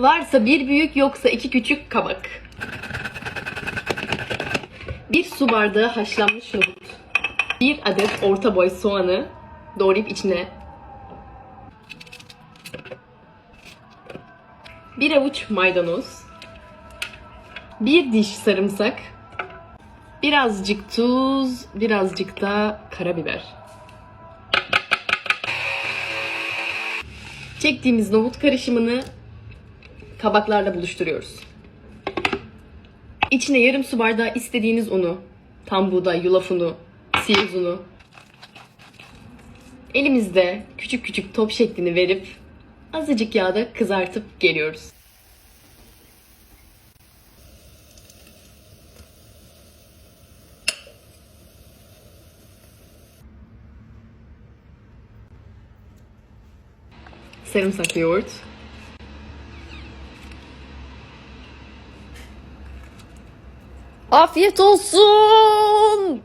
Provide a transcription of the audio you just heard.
Varsa bir büyük yoksa iki küçük kabak. Bir su bardağı haşlanmış nohut. Bir adet orta boy soğanı doğrayıp içine. Bir avuç maydanoz. Bir diş sarımsak. Birazcık tuz, birazcık da karabiber. Çektiğimiz nohut karışımını kabaklarla buluşturuyoruz. İçine yarım su bardağı istediğiniz unu, tam buğday, yulaf unu, siyez unu. Elimizde küçük küçük top şeklini verip azıcık yağda kızartıp geliyoruz. Sarımsaklı yoğurt. Afiyet olsun.